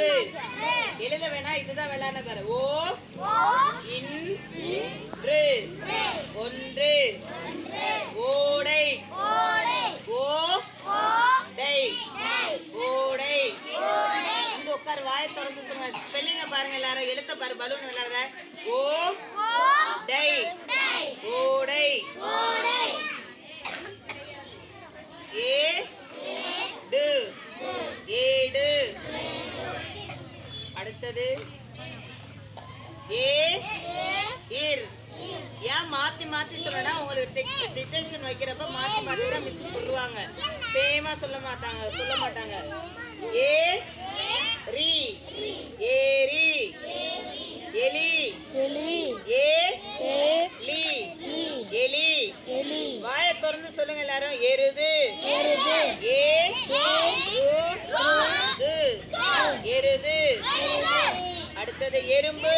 ஒன்று எழுத வேணா இதுதான் வேளாண் பாரு. ஓ இன்று. ஒன்று. ஓடை. ஓ டை. ஓடை. இங்க உட்காரு வாய திறந்து சொல்லுங்க. ஸ்பெல்லிங்க பாருங்க எல்லாரும். எழுத்த பாரு பலூன் விளையாடுற ஓ டை ஓடை ஏ டு ஏடு அடுத்தது ஏ? இர். ஏன் மாத்தி மாத்தி சொல்லனா உங்களுக்கு டிடெக்ஷன் வைக்கிறப்ப மாத்தி மாத்தி தான் மிஸ் சொல்லுவாங்க. சேமா சொல்ல மாட்டாங்க சொல்ல மாட்டாங்க. ஏ? ரி. ஏரி எலி. ஏ? லி. எலி. வாயை திறந்து சொல்லுங்க எல்லாரும். எருது. ஏ ரு எருது அடுத்தது எறும்பு.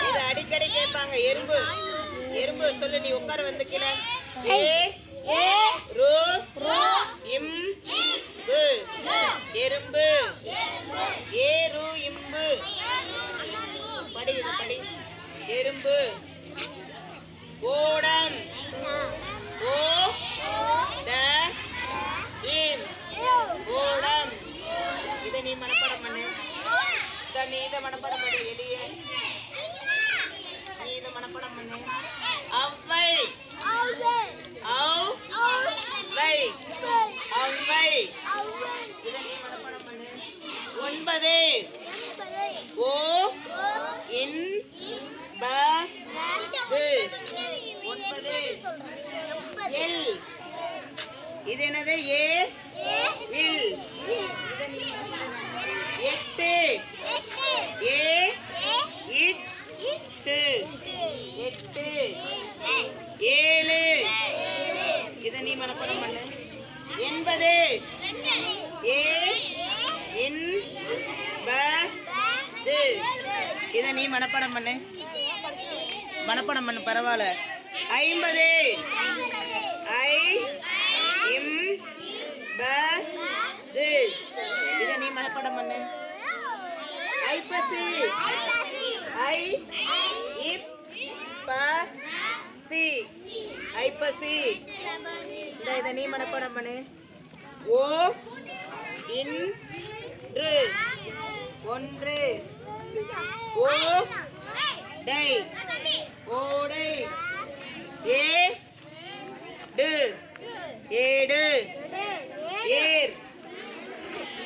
இது அடிக்கடி கேட்பாங்க எறும்பு. எறும்பு சொல்லு நீ உட்கார வந்து கீழே ஏ இம் பு எறும்பு ஏ ரு இம்பு படி இது படி எறும்பு ஓடம் ஓ ட இம் ஓடம் இதை நீ மனப்பாடம் பண்ணு நீத மனப்படம் பண்ணு எளிய. நீத மனப்படம் பண்ணு அவ்வை. அவ் வை அவ்வை. இதை நீ பண்ணு ஒன்பது. ஓ. இன். ப. ஒன்பது. எல். இது என்னது? ஏ. இல் இதை நீ மனப்பாடம் பண்ணு. எட்டு ஏ இட்டு எட்டு ஏழு இதை நீ என்பது எண்பது ஏ இன் ப து இதை நீ மனப்படம் பண்ணு. மனப்படம் பண்ணு பரவாயில்ல. ஐம்பது. ஐ இம் ப து. இதை நீ மனப்பாடம் பண்ணு. ஐப்பசி. ஐ இந்த இதை நீ மனப்பாடம் பண்ணு. ஓ. இன்று. ஒன்று. ஓ. டை ஓடை. ஏ. டு. ஏடு. ஏர்.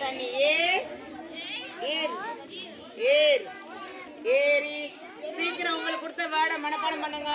தண்ணி. ஏ ஏர். ஏர். ஏரி சீக்கிரம் உங்களுக்கு கொடுத்த வேர்டை மனப்பாடம் பண்ணுங்க.